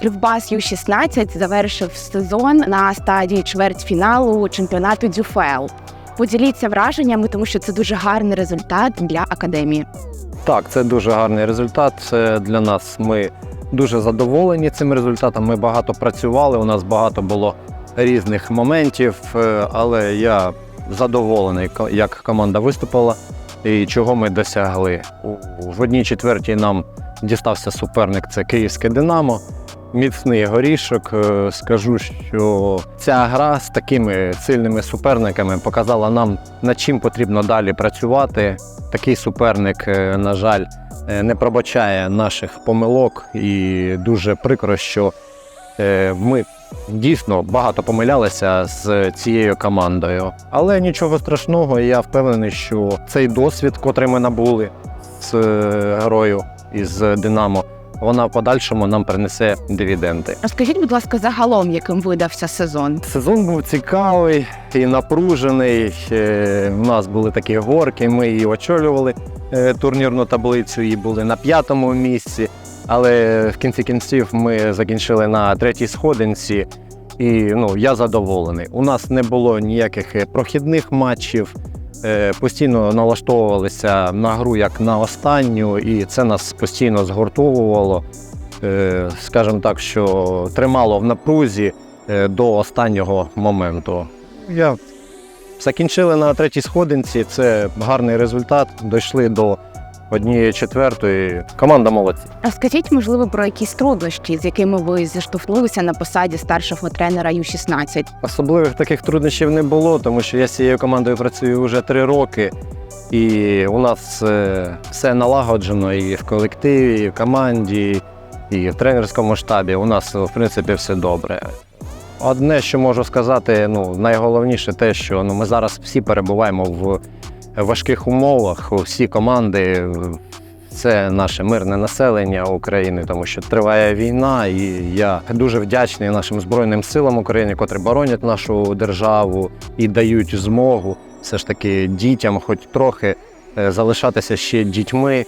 Кривбас Ю-16 завершив сезон на стадії чвертьфіналу чемпіонату Дюфел. Поділіться враженнями, тому що це дуже гарний результат для академії. Так, це дуже гарний результат. Для нас. Ми дуже задоволені цим результатом. Ми багато працювали. У нас багато було різних моментів, е, але я задоволений, як команда виступила і чого ми досягли. В одній четвертій нам дістався суперник. Це Київське Динамо. Міцний горішок. Е, Скажу, що ця гра з такими сильними суперниками показала нам, над чим потрібно далі працювати. Такий суперник, е, на жаль, е, не пробачає наших помилок, і дуже прикро, що ми дійсно багато помилялися з цією командою. Але нічого страшного, я впевнений, що цей досвід, котрий ми набули з грою із Динамо, вона в подальшому нам принесе дивіденди. Розкажіть, будь ласка, загалом, яким видався сезон. Сезон був цікавий і напружений. Е, У нас були такі горки, ми її очолювали е, турнірну таблицю і були на п'ятому місці. Але в кінці кінців ми закінчили на третій сходинці, і ну, я задоволений. У нас не було ніяких е, прохідних матчів. Е, Постійно налаштовувалися на гру як на останню, і це нас постійно згуртовувало. Е, Скажімо так, що тримало в напрузі е, до останнього моменту. Я закінчили на третій сходинці. Це гарний результат. Дійшли до однієї четвертої. Команда молодці. Розкажіть, можливо, про якісь труднощі, з якими ви зіштовхнулися на посаді старшого тренера Ю-16. Особливих таких труднощів не було, тому що я з цією командою працюю вже три роки, і у нас е, все налагоджено і в колективі, і в команді, і в тренерському штабі. У нас, в принципі, все добре. Одне, що можу сказати, ну найголовніше те, що ну, ми зараз всі перебуваємо в важких умовах. Всі команди це наше мирне населення України, тому що триває війна, і я дуже вдячний нашим Збройним силам України, котрі боронять нашу державу і дають змогу все ж таки дітям, хоч трохи е, залишатися ще дітьми,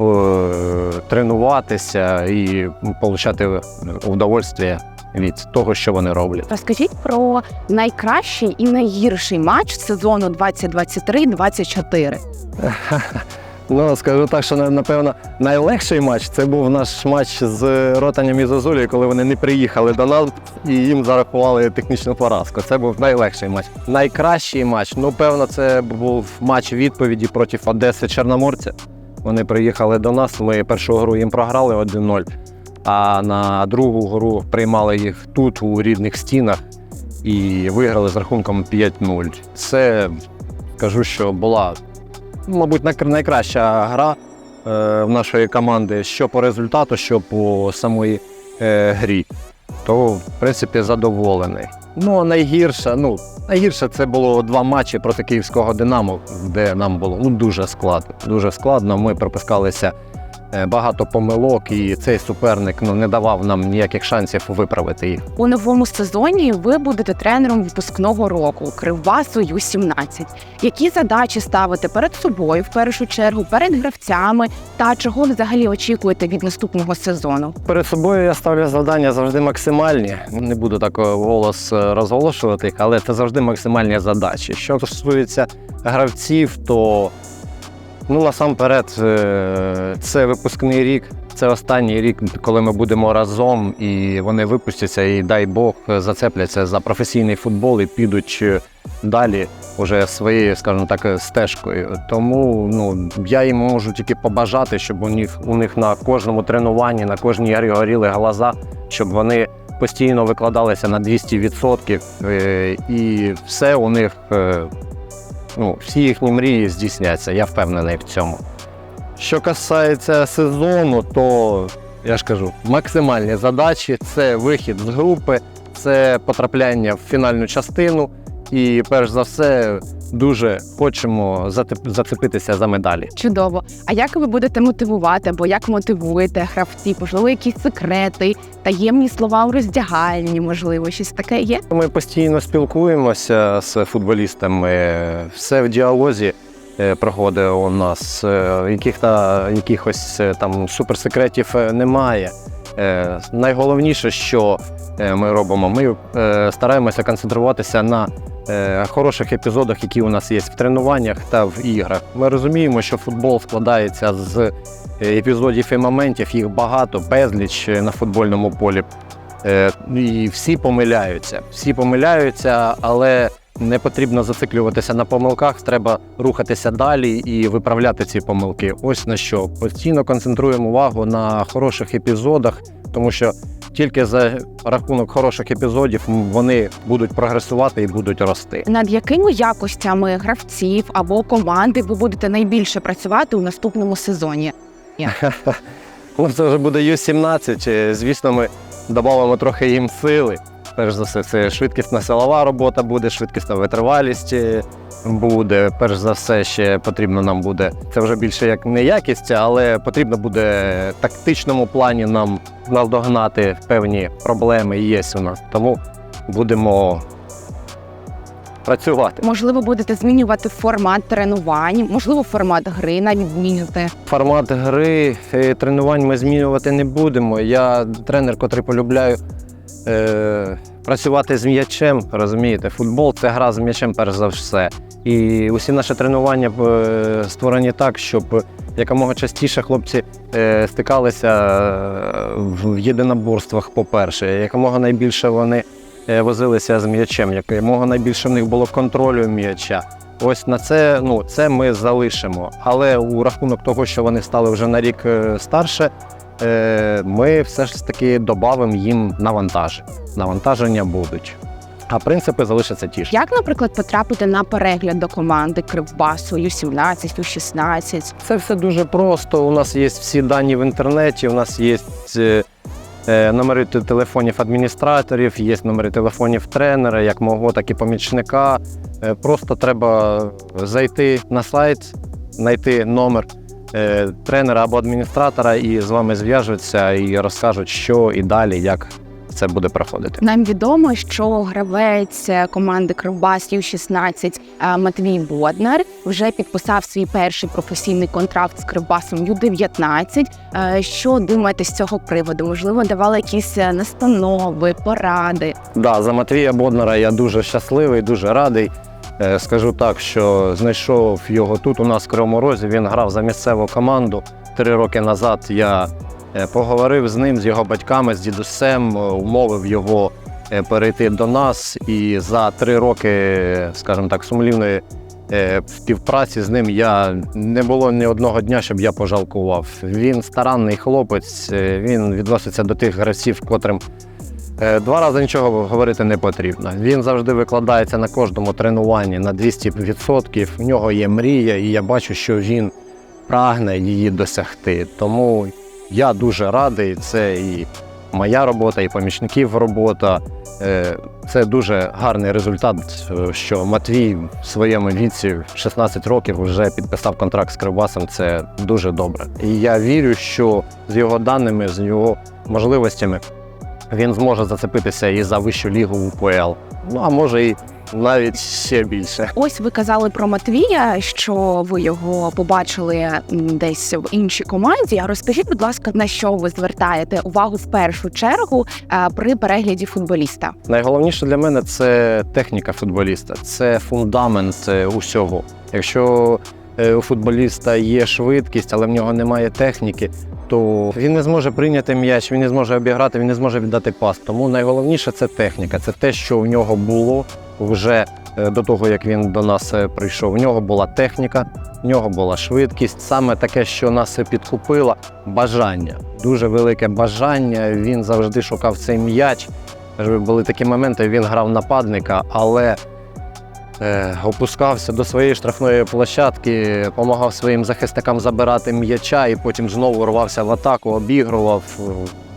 е, тренуватися і отримати удовольствие від того, що вони роблять. Розкажіть про найкращий і найгірший матч сезону 2023-2024. Ну, скажу так, що напевно найлегший матч це був наш матч з Ротанням і Зозулею, коли вони не приїхали до нас і їм зарахували технічну поразку. Це був найлегший матч. Найкращий матч, ну певно, це був матч відповіді проти Одеси Чорноморця. Вони приїхали до нас. Ми першу гру їм програли 1-0, а на другу гру приймали їх тут, у рідних стінах, і виграли з рахунком 5-0. Це кажу, що була мабуть, най- найкраща гра е, в нашої команди що по результату, що по самої е, грі. То, в принципі, задоволений. Ну, а найгірше, ну, найгірше це було два матчі проти київського Динамо, де нам було ну, дуже складно. Дуже складно. Ми пропускалися багато помилок, і цей суперник ну, не давав нам ніяких шансів виправити їх. У новому сезоні ви будете тренером випускного року Кривбасу Ю-17. Які задачі ставите перед собою в першу чергу, перед гравцями та чого взагалі очікуєте від наступного сезону? Перед собою я ставлю завдання завжди максимальні. Не буду так голос е, розголошувати їх, але це завжди максимальні задачі. Що стосується гравців, то ну насамперед е, це випускний рік. Це останній рік, коли ми будемо разом, і вони випустяться, і дай Бог зацепляться за професійний футбол і підуть е, далі уже своєю, скажімо так, стежкою. Тому ну я їм можу тільки побажати, щоб у них у них на кожному тренуванні, на кожній грі горіли глаза, щоб вони постійно викладалися на 200%, е, і все у них, ну, всі їхні мрії здійсняться. Я впевнений в цьому. Що касається сезону, то я ж кажу, максимальні задачі це вихід з групи, це потрапляння в фінальну частину. І перш за все, дуже хочемо зацепитися за медалі. Чудово. А як ви будете мотивувати або як мотивуєте гравців? Можливо, якісь секрети, таємні слова у роздягальні, можливо, щось таке є? Ми постійно спілкуємося з футболістами. Все в діалозі е, проходить у нас. Е, Яких-то якихось е, там суперсекретів немає. Найголовніше, що ми робимо, ми стараємося концентруватися на хороших епізодах, які у нас є в тренуваннях та в іграх. Ми розуміємо, що футбол складається з е, епізодів і моментів, їх багато, безліч е, на футбольному полі. Е, І всі помиляються. Всі помиляються, але не потрібно зациклюватися на помилках. Треба рухатися далі і виправляти ці помилки. Ось на що постійно концентруємо увагу на хороших епізодах, тому що тільки за рахунок хороших епізодів вони будуть прогресувати і будуть рости. Над якими якостями гравців або команди ви будете найбільше працювати у наступному сезоні? Ну, це вже буде Ю-17. Е, Звісно, ми додамо трохи їм сили. Перш за все, це швидкісна силова робота буде, швидкісна витривалість е, буде. Перш за все, ще потрібно нам буде. Це вже більше як не якість, але потрібно буде в тактичному плані нам наздогнати певні проблеми є у нас. Тому будемо працювати. Можливо, будете змінювати формат тренувань, можливо, формат гри навіть зміните. Формат гри е, тренувань ми змінювати не будемо. Я тренер, котрий полюбляю е, працювати з м'ячем. Розумієте, футбол це гра з м'ячем, перш за все. І усі наші тренування е, створені так, щоб якомога частіше хлопці е, стикалися е, в єдиноборствах, по-перше, якомога найбільше вони возилися з м'ячем, якомога найбільше в них було контролю м'яча. Ось на це, ну, це ми залишимо. Але у рахунок того, що вони стали вже на рік старше, ми все ж таки додамо їм навантаження. Навантаження будуть. А принципи залишаться ті ж. Як, наприклад, потрапити на перегляд до команди Кривбасу Ю-17, Ю-16? Це все дуже просто. У нас є всі дані в інтернеті, у нас є е, е, номери телефонів адміністраторів, є номери телефонів тренера, як мого, так і помічника. Е, Просто треба зайти на сайт, знайти номер е, тренера або адміністратора, і з вами зв'яжуться і розкажуть, що і далі, як це буде проходити. Нам відомо, що гравець команди Кривбас Ю-16 е, Матвій Боднар вже підписав свій перший професійний контракт з Кривбасом Ю-19. Е, Що думаєте з цього приводу? Можливо, давали якісь е, настанови, поради? Да, за Матвія Боднара я дуже щасливий, дуже радий. Е, Скажу так, що знайшов його тут у нас в Кривому Розі. Він грав за місцеву команду. Три роки назад я е, поговорив з ним, з його батьками, з дідусем, е, умовив його перейти до нас. І за три роки, скажімо так, сумлівної співпраці з ним я не було ні одного дня, щоб я пожалкував. Він старанний хлопець, він відноситься до тих гравців, котрим Два рази нічого говорити не потрібно. Він завжди викладається на кожному тренуванні на 200%. В нього є мрія, і я бачу, що він прагне її досягти. Тому я дуже радий. Це і моя робота, і помічників робота. Е, Це дуже гарний результат, е, що Матвій в своєму віці, 16 років, вже підписав контракт з Кривбасом. Це дуже добре. І я вірю, що з його даними, з його можливостями, він зможе зацепитися і за вищу лігу УПЛ. Ну а може і навіть ще більше. Ось ви казали про Матвія, що ви його побачили десь в іншій команді. А розкажіть, будь ласка, на що ви звертаєте увагу в першу чергу е, при перегляді футболіста? Найголовніше для мене це техніка футболіста, це фундамент е, усього. Якщо е, у футболіста є швидкість, але в нього немає техніки, то він не зможе прийняти м'яч, він не зможе обіграти, він не зможе віддати пас. Тому найголовніше це техніка. Це те, що в нього було вже е, до того, як він до нас е, прийшов. В нього була техніка, в нього була швидкість. Саме таке, що нас підкупило, бажання. Дуже велике бажання. Він завжди шукав цей м'яч. Були такі моменти, він грав нападника, але опускався до своєї штрафної площадки, допомагав своїм захисникам забирати м'яча і потім знову рвався в атаку, обігрував, е,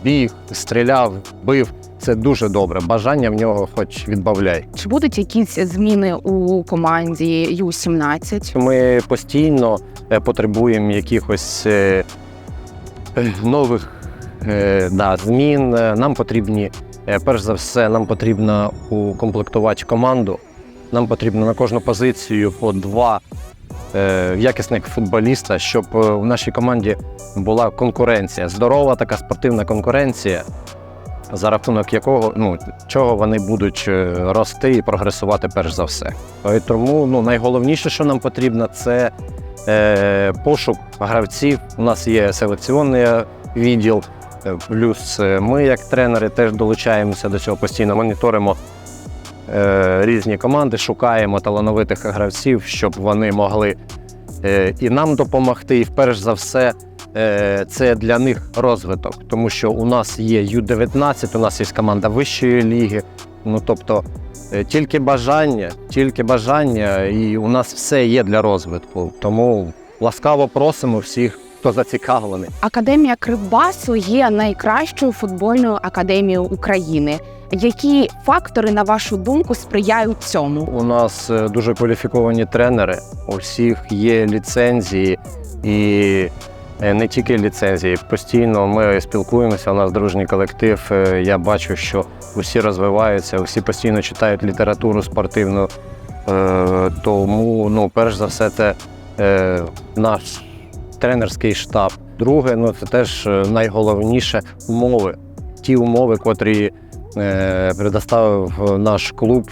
біг, стріляв, бив. Це дуже добре. Бажання в нього хоч відбавляй. Чи будуть якісь зміни у команді Ю-17? Ми постійно е, потребуємо якихось е, е, нових е, да, змін. Е, Нам потрібні, е, перш за все, нам потрібно укомплектувати команду. Нам потрібно на кожну позицію по два е, якісних футболіста, щоб е, в нашій команді була конкуренція, здорова така спортивна конкуренція, за рахунок якого ну, чого вони будуть е, рости і прогресувати перш за все. Е, Тому ну, найголовніше, що нам потрібно, це е, пошук гравців. У нас є селекціонний відділ, плюс ми, як тренери, теж долучаємося до цього постійно, моніторимо різні команди, шукаємо талановитих гравців, щоб вони могли е, і нам допомогти. І перш за все, е, це для них розвиток, тому що у нас є Ю-19, у нас є команда вищої ліги. Ну тобто е, тільки бажання, тільки бажання, і у нас все є для розвитку. Тому ласкаво просимо всіх, хто зацікавлений. Академія Кривбасу є найкращою футбольною академією України. Які фактори, на вашу думку, сприяють цьому? У нас е, дуже кваліфіковані тренери, у всіх є ліцензії і е, не тільки ліцензії. Постійно ми спілкуємося, у нас дружній колектив. Е, Я бачу, що усі розвиваються, усі постійно читають літературу спортивну. Тому, ну, перш за все, це наш тренерський штаб. Друге, ну це теж найголовніше умови. Ті умови, котрі предоставив наш клуб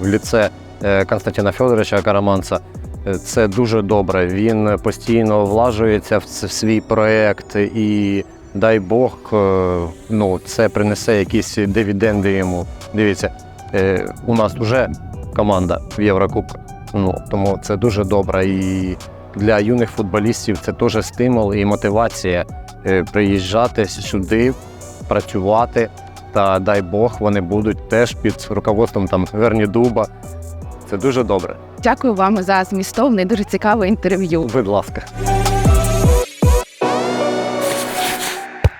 в ліце е, Константина Федоровича Караманца. Е, Це дуже добре. Він постійно влажується в свій проєкт і дай Бог, е, ну, це принесе якісь дивіденди йому. Дивіться, е, у нас вже команда в Єврокубках. Ну, тому це дуже добре. І для юних футболістів це теж стимул і мотивація е, приїжджати сюди, працювати. Та дай Бог, вони будуть теж під руководством там Вернідуба. Це дуже добре. Дякую вам за змістовне, дуже цікаве інтерв'ю. Будь ласка.